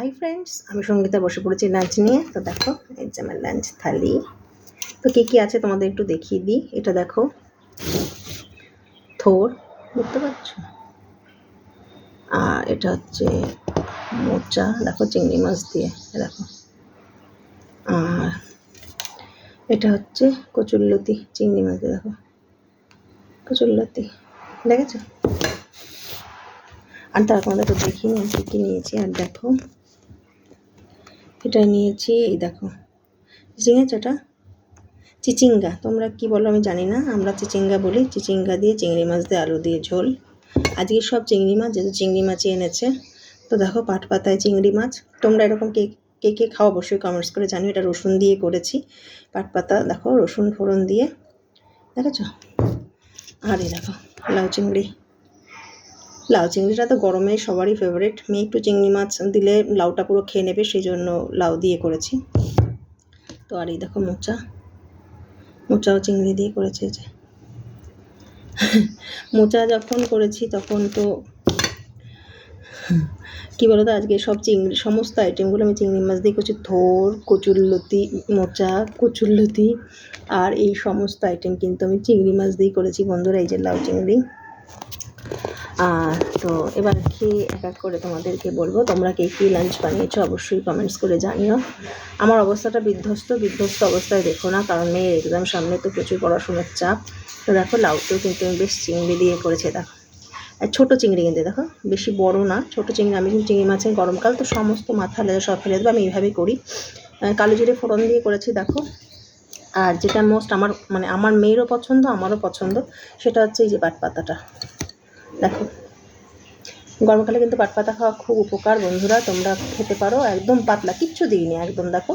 Hi friends আমি সঙ্গীতা বসে পড়েছি লাঞ্চ নিয়ে। তো দেখো এই যে আমার লাঞ্চ থালি তো কী কী আছে তোমাদের একটু দেখিয়ে দিই। এটা দেখো, থোর, বুঝতে পারছ? আর এটা হচ্ছে মোচা, দেখো চিংড়ি মাছ দিয়ে দেখো। আর এটা হচ্ছে কচুরলতি, চিংড়ি মাছ দিয়ে দেখো। কচুরলতি, দেখেছ? আর তারপর দেখো দেখিনি আর কী কী নিয়েছি। আর দেখো এটা নিয়েছি, এই দেখো। চিচিঙ্গা এটা চিচিঙ্গা, তোমরা কি বলো আমি জানি না। আমরা চিচিঙ্গা বলি, চিচিঙ্গা দিয়ে চিংড়ি মাছ দিয়ে আলু দিয়ে ঝোল। আজকে সব চিংড়ি মাছ, যেহেতু চিংড়ি মাছই এনেছে। তো দেখো, পাট পাতায় চিংড়ি মাছ। তোমরা এরকম কে কে কে খাও অবশ্যই কমেন্টস করে জানিও। এটা রসুন দিয়ে করেছি। পাট পাতা, দেখো, রসুন ফোড়ন দিয়ে। দেখেছ? আর এই দেখো, লাউ চিংড়ি। লাউ চিংড়িটা তো গরমে সবারই ফেভারিট মেয়ে একটু চিংড়ি মাছ দিলে লাউটা পুরো খেয়ে নেবে সেই জন্য লাউ দিয়ে করেছি। তো আর এই দেখো মোচা। মোচাও চিংড়ি দিয়ে করেছে যে। মোচা যখন করেছি তখন তো কি বলতো, আজকে সব চিংড়ি, সমস্ত আইটেমগুলো আমি চিংড়ি মাছ দিয়ে করছি। থোর, কচুরলতি, মোচা, কচুরলতি, আর এই সমস্ত আইটেম কিন্তু আমি চিংড়ি মাছ দিয়েই করেছি বন্ধুরা, এই যে লাউ চিংড়ি। তো এবার খেয়ে এক এক করে তোমাদেরকে বলব। তোমরা কে কী লাঞ্চ বানিয়েছো অবশ্যই কমেন্টস করে জানিও। আমার অবস্থাটা বিধ্বস্ত বিধ্বস্ত অবস্থায় দেখো না, কারণ মেয়ের এক্সাম সামনে তো প্রচুর পড়াশোনার চাপ। তো দেখো লাউতেও কিন্তু আমি বেশ চিংড়ি দিয়ে করেছে, দেখো। আর ছোটো চিংড়ি কিন্তু, দেখো, বেশি বড় না, ছোটো চিংড়ি, আমি কিন্তু চিংড়ি মাছের গরমকাল, তো সমস্ত মাথা লেগে সব ফেলে দেবো, আমি এইভাবেই করি। কালো জিরে ফোড়ন দিয়ে করেছি, দেখো। আর যেটা মোস্ট আমার মানে আমার মেয়েরও পছন্দ, আমারও পছন্দ, সেটা হচ্ছে এই যে পাট পাতাটা দেখো। গরমকালে কিন্তু পাট পাতা খাওয়া খুব উপকার বন্ধুরা, তোমরা খেতে পারো, একদম পাতলা, কিচ্ছু দিইনি, একদম দেখো।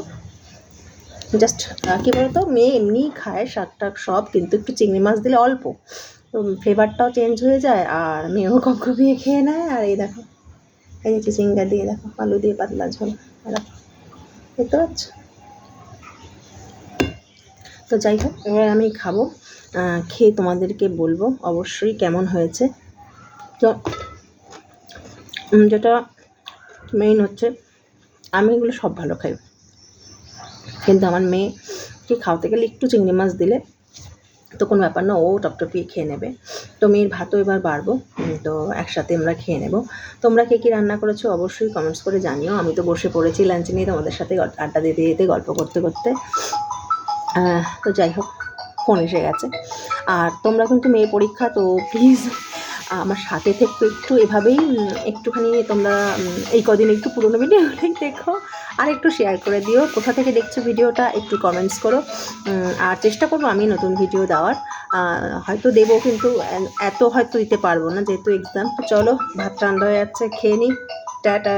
জাস্ট কী বলতো, মেয়ে এমনিই খায় শাক টাক সব, কিন্তু একটু চিংড়ি মাছ দিলে অল্প। তো ফ্লেভারটাও চেঞ্জ হয়ে যায়, আর মেয়েও কপকপিয়ে খেয়ে নেয়, আর এই দেখো। এই যে চিচিঙ্গা দিয়ে দেখো, আলু দিয়ে পাতলা ঝোল দেখো। দেখতে পাচ্ছ? তো যাই হোক, এবার আমি খাব। খেয়ে তোমাদেরকে বলব, অবশ্যই কেমন হয়েছে। তো যেটা মেইন হচ্ছে, আমি এগুলো সব ভালো খাই। কিন্তু আমার মেয়েকে খাওয়াতে গেলে একটু চিংড়ি মাছ দিলে, তো কোনো ব্যাপার না, ও টপটপিয়ে খেয়ে নেবে। তো মেয়ের ভাতও এবার বাড়বো তো একসাথে আমরা খেয়ে নেব। তোমরা কে কী রান্না করেছ অবশ্যই কমেন্টস করে জানিও। আমি তো বসে পড়েছি লাঞ্চ নিয়ে তোমাদের সাথে আড্ডা দিতে দিতে, গল্প করতে করতে। তো যাই হোক ফোন এসে গেছে। আর তোমরা কিন্তু মেয়ে পরীক্ষা, তো প্লিজ আমার সাথে থেকে একটু এভাবেই একটুখানি তোমরা এই কদিন একটু পুরনো ভিডিওগুলোই দেখো। আর একটু শেয়ার করে দিও। কোথা থেকে দেখছ ভিডিওটা একটু কমেন্টস করো। আর চেষ্টা করব আমি নতুন ভিডিও দেওয়ার। হয়তো দেবো কিন্তু এত হয়তো দিতে পারব না যেহেতু এক্সাম চলো, ভাত রান্না হয়ে যাচ্ছে, খেয়ে নিই টাটা।